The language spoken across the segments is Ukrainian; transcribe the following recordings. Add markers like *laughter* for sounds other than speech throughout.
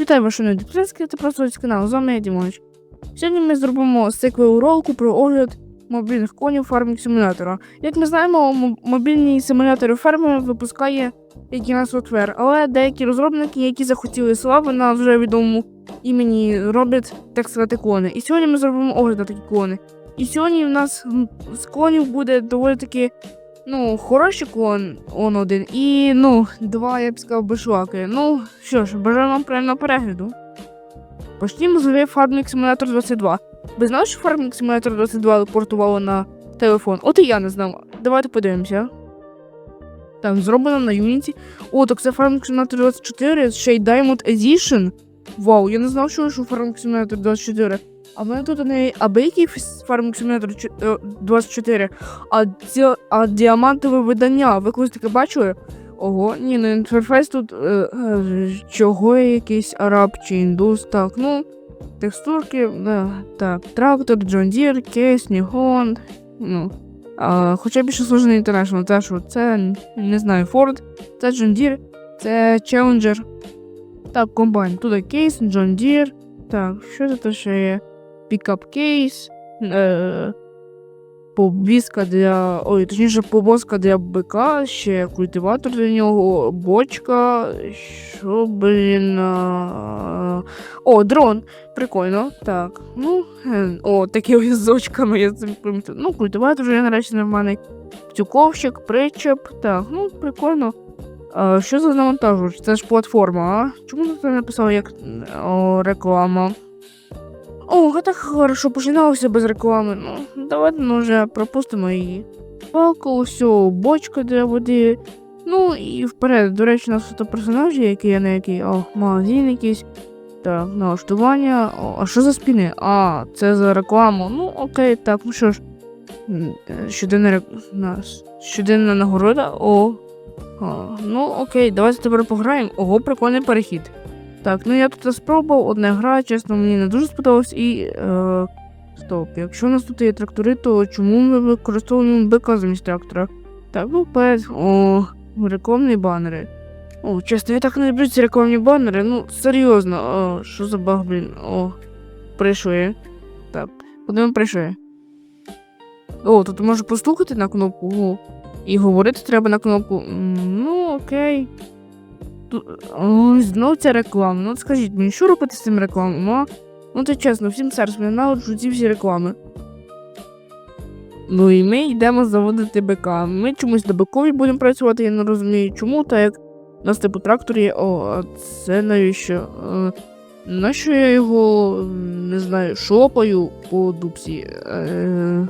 Вітаю вашу нові та просто канал. З вами я Дімонович. Сьогодні ми зробимо сиквел ролику про огляд мобільних конів фармінг симулятора. Як ми знаємо, мобільні симулятори ферми випускає який софтвер, але деякі розробники, які захотіли слави на вже відомому імені, роблять так сказати клони. І сьогодні ми зробимо огляд на такі клони. І сьогодні в нас з клонів буде доволі таки Ну, хороший клон, он один. І, ну, два, я б сказав, бешлаки. Ну, що ж, бажаю вам приємного перегляду. Почнімо з гри Farming Simulator 22. Ви знали, що Farming Simulator 22 портувало на телефон? От і я не знав. Давайте подивимося. Так, зроблено на Unity. О, так це Farming Simulator 24, ще й Diamond Edition. Вау, я не знав, що що Farming Simulator 24. А в мене тут не абийкий Farming Simulator е, 24, а, ці, а діамантове видання. Ви колись таке бачили? Ого, ні, ну інтерфейс тут е, е, чого якийсь араб чи індус. Так, ну, текстурки, да, так, трактор, Джон Дір, кейс, Нігон. Ну, а, хоча більше сложний International, це що, це, не знаю, Ford, це Джон Дір, це Challenger. Так, комбайн. Тут кейс, Джон Дір. Так, що це ще є? Пікап кейс. Е, Повізка для. Ой, точніше, повозка для бика, ще культиватор для нього, бочка. Що, блін. а, О, дрон. Прикольно. Так. Ну, е, о, такі ось з очками, я це помітив. Ну, культиватор вже нарешті нормальний. Тюковщик, причеп. Так, ну, прикольно. А, що за навантажувач? Це ж платформа, а? Чому тут написано як о, реклама? О, так хорошо починалося без реклами. Ну, давайте ну, вже пропустимо її. Палка, все, бочка для води. Ну і вперед. До речі, у нас тут персонажі, які я не який. О, магазин якийсь. Так, налаштування. О, а що за спіни? А, це за рекламу. Ну, окей, так, ну що ж. Е, Щоденна рек... нас- щоденна нагорода. О. А, ну, окей, давайте тепер пограємо. Ого, прикольний перехід. Так, ну я тут спробував, одна гра, чесно, мені не дуже сподобалось і. Е, стоп, якщо у нас тут є трактори, то чому ми використовуємо бика замість трактора? Так, ну пес, о, рекламні банери. О, чесно, я так не люблю ці рекламні банери. Ну, серйозно, о, що за баг, блін. О, прийшли. Так, подивимо, прийшли. О, тут можу постукати на кнопку. О, і говорити треба на кнопку. Ну, окей. Ой, ця реклама. Ну от скажіть мені, що робити з цим рекламом? А? Ну це чесно, всім серцем ненавиджу ці всі реклами. Ну і ми йдемо заводити БК. Ми чомусь на бикові будемо працювати, я не розумію чому, так як у нас типу трактор є. О, а це навіщо? Е, Нащо я його не знаю, шопаю по дупсі? Е,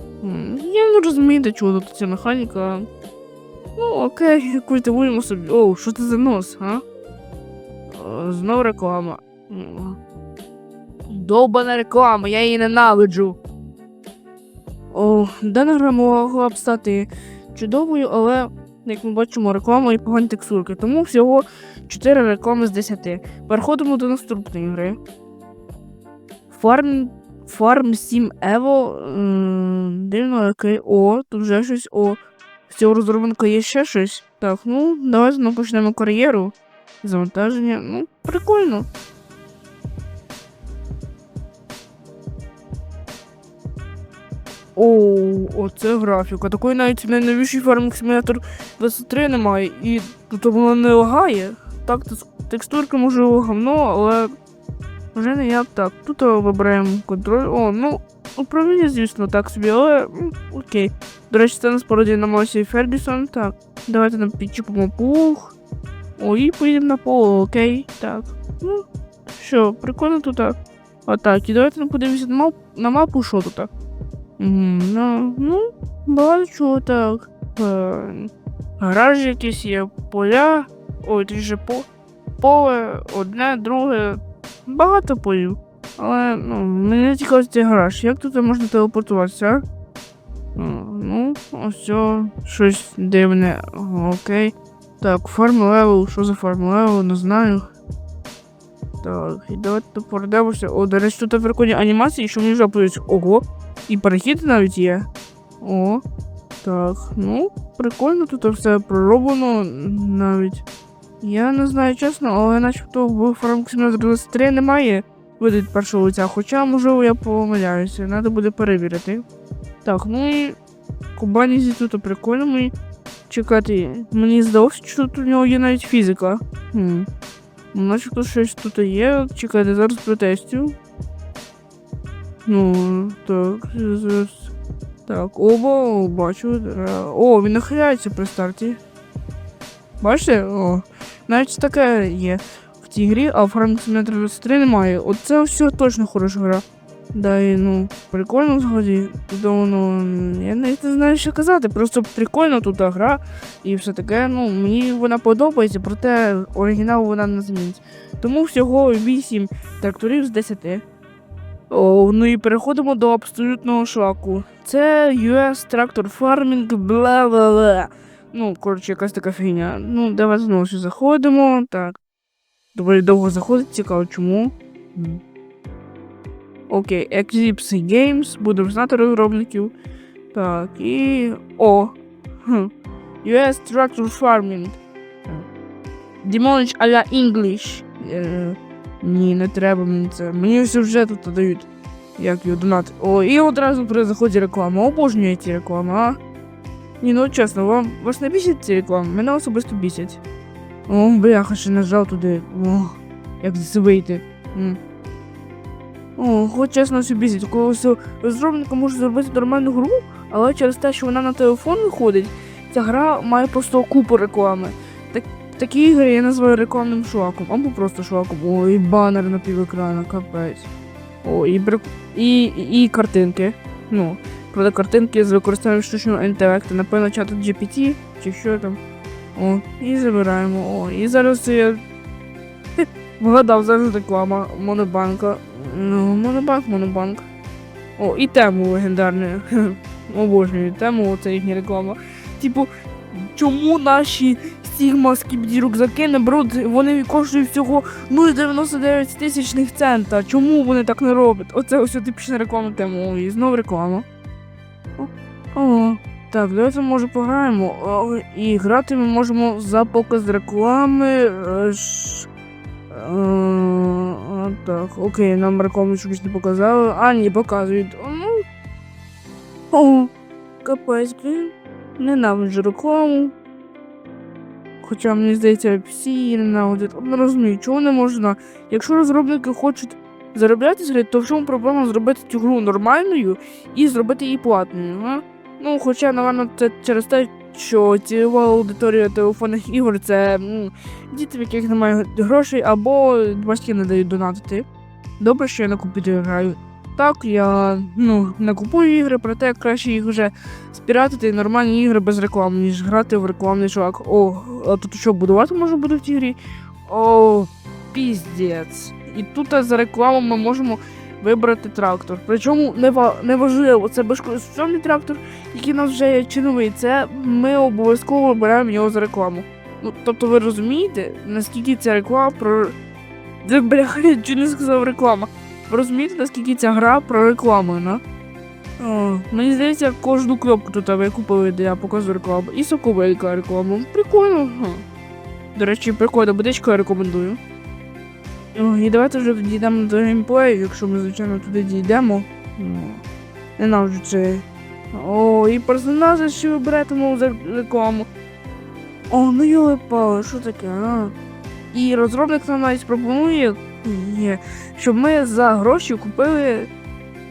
я не розумію, до чого тут ця механіка. Ну, окей, культивуємо собі. Оу, що це за нос, а? Е, Знов реклама. Довбана реклама, я її ненавиджу. О, дана гра могла б стати чудовою, але, як ми бачимо, реклама і погані текстурки. Тому всього 4 реклами з 10. Переходимо до наступної гри. Farm, Farm 7 Evo. Дивно, який. О, тут вже щось. О. З цього розробника є ще щось. Так, ну, давайте ну, почнемо кар'єру. Завантаження. Ну, прикольно. Оу, оце графіка. Такої навіть в найновіший Farming Simulator 23 немає. І тут воно не лагає. Так, текс- текстурка може говно, але вже не як так. Тут вибираємо контроль. О, ну, управління, звісно, так собі, але окей. До речі, це нас пародія на Мосі Фердісон. Так, давайте нам підчіпимо плуг. О, і поїдемо на поле, окей. Так. Ну, що, прикольно тут. так, і давайте подивимося на, мап, на мапу, що тут. Ну, ну, багато чого так. Е, гаражі якісь є, поля. Ой, же по, поле, одне, друге. Багато полів. Але ну, мені цікаво цей гараж. Як тут можна телепортуватися? а? Ну, ось щось дивне. Окей. Так, фарм левел, що за фарм левел, не знаю. Так, і давайте пройдемося. О, до речі, тут прикольні анімації, що мені вже подобається. Ого, і перехід навіть є. О, так, ну, прикольно, тут все пророблено навіть. Я не знаю чесно, але начебто в Farming Simulator 23 немає виду першого лиця, хоча, можливо, я помиляюся, треба буде перевірити. Так, ну і Кубанізі тут прикольно мені. Чекати, мені здалося, що тут у нього є навіть фізика. Хм. Ну, Начебто щось тут є. Чекайте, зараз протестю. Ну, так, зараз. Так, оба, бачу. О, він нахиляється при старті. Бачите? О, навіть таке є в цій грі, а в Farming Simulator 23 немає. Оце все точно хороша гра. Да, і ну, прикольно. Тому, ну, я навіть не знаю, що казати. Просто прикольно тут гра і все таке. Ну, мені вона подобається, проте оригінал вона не змінить. Тому всього 8 тракторів з 10. О, ну і переходимо до абсолютного шоку. Це US Tractor Farming, бла-бла-бла. Ну, коротше, якась така фігня. Ну, давай знову заходимо. Так. Доволі довго заходить, цікаво, чому. Окей, Eclipse Games, будемо знати розробників. Так, і. О! US Tractor Farming. Demolish a English. Е, ні, не треба мені це. Мені все вже тут дають. Як його донати. О, і одразу при заході реклама. Обожнюю ці реклами, а? Ні, ну чесно, вам вас не бісять ці реклами? Мене особисто бісять. О, бляха, ще нажав туди. О, як звідси вийти. М. Хоч чесно бісить. Коли все розробника може зробити нормальну гру, але через те, що вона на телефон виходить, ця гра має просто купу реклами. Так, такі ігри я називаю рекламним шоаком, або просто шоаком. О, і банер на півекрана, капець. О, і, брик... і, і, і картинки. Ну, правда, картинки з використанням штучного інтелекту, напевно, чат GPT, чи що там. О, і забираємо. О, і зараз я. Вгадав, зараз реклама Монобанка. Ну, Монобанк, Монобанк. О, і тему легендарну. *laughs* Обожнюю тему, це їхня реклама. Типу, чому наші Sigma скібді рюкзаки не беруть, вони коштують всього 0,99 тисячних цента. Чому вони так не роблять? Оце ось типічна реклама тему. І знову реклама. О, о, так, давайте може пограємо. О, і грати ми можемо за показ реклами. е, ш- е, а, Так, окей, нам рекламу чогось не показали. А, ні, показують. Ну. О, капець, блін. Ненавиджу рекламу. Хоча мені здається, всі її ненавидять. Не розумію, чого не можна. Якщо розробники хочуть заробляти з то в чому проблема зробити цю гру нормальною і зробити її платною, а? Ну, хоча, напевно, це через те, що цільова аудиторія телефонних ігор це м, діти, в яких немає грошей, або батьки не дають донатити. Добре, що я на комп'ютері граю. Так, я ну, не купую ігри, проте краще їх вже спіратити нормальні ігри без реклами, ніж грати в рекламний чувак. О, а тут що будувати можна буде в цій грі? О, піздець. І тут за рекламу ми можемо вибрати трактор. Причому не, важливо, це безкоштовний трактор, який у нас вже є чи новий. Це ми обов'язково вибираємо його за рекламу. Ну, тобто ви розумієте, наскільки ця реклама про. Бляха, *laughs* я чи не сказав реклама. Ви розумієте, наскільки ця гра про рекламу? О, мені здається, кожну кнопку тут ви купили, де я показую рекламу. І соковелька реклама. Прикольно. До речі, прикольно, будечко я рекомендую. О, і давайте вже дійдемо до геймплею, якщо ми, звичайно, туди дійдемо. Ну, Ненавиджу це. О, і персонажі ще вибиратиму за рекламу. О, ну йоли пали, що таке, а? І розробник нам навіть пропонує, щоб ми за гроші купили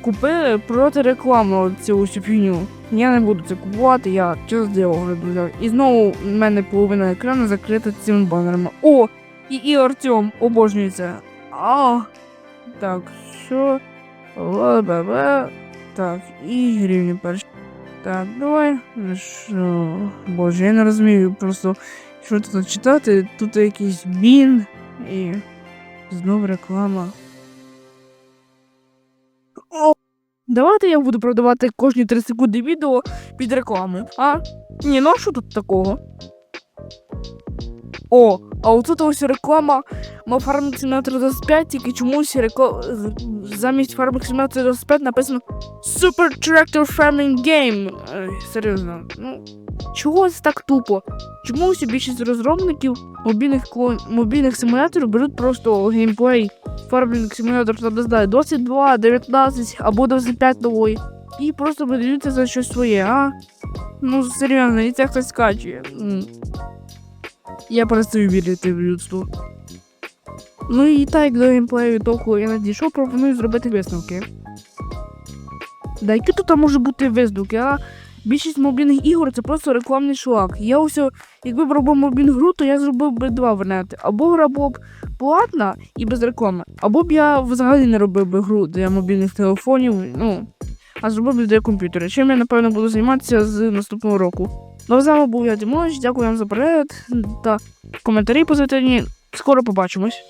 купили проти рекламу цю фігню. Я не буду це купувати, я через взяв. І знову в мене половина екрану закрита цими банерами. О! І, і Артем обожнюється. А, так, що? Ла-ба-ба. Так, і гривні перші. Так, давай. Ну Що? Боже, я не розумію просто, що тут читати. Тут якийсь бін і знову реклама. О, Давайте я буду продавати кожні 3 секунди відео під рекламу. А? Ні, ну а що тут такого? О, а отут ось реклама Farming Simulator 25, тільки чомусь реклама замість Farming Simulator 25 написано Super Tractor Farming Game. Е, серйозно, ну чогось так тупо. Чомусь більшість розробників мобільних клон... мобільних симуляторів беруть просто геймплей Farming Simulator там, не знаю, 22, 19 або 25 нової. І просто видаються за щось своє, а? Ну, серйозно, і це хтось скачує. Я перестаю вірити в людство. Ну і так до геймплею того я надійшов, пропоную зробити висновки. Да, які тут може бути висновки, а? Більшість мобільних ігор це просто рекламний шлак. Я ось, якби б робив мобільну гру, то я зробив би два варіанти. Або гра була б платна і без реклами, або б я взагалі не робив би гру для мобільних телефонів, ну, а зробив би для комп'ютера. Чим я, напевно, буду займатися з наступного року. Ну, з вами був я Дімоч, дякую вам за перегляд та коментарі позитивні. Скоро побачимось.